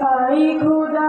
তাই খুদা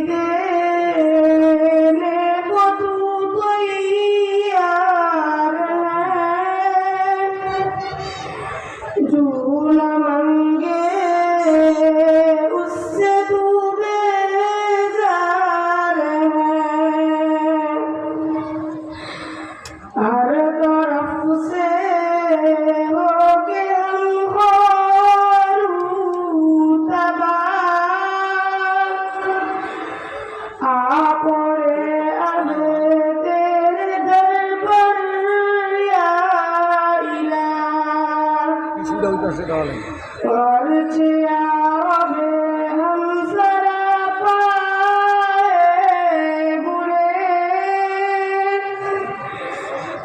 से डालें और जिया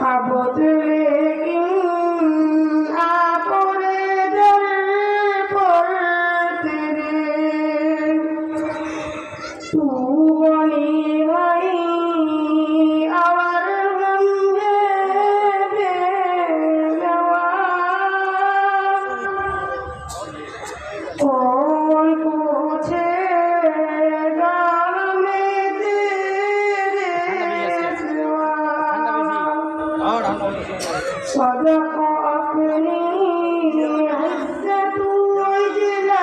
I'm Abode صدق أقني عزة وجلالك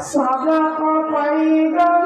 صدق طيبا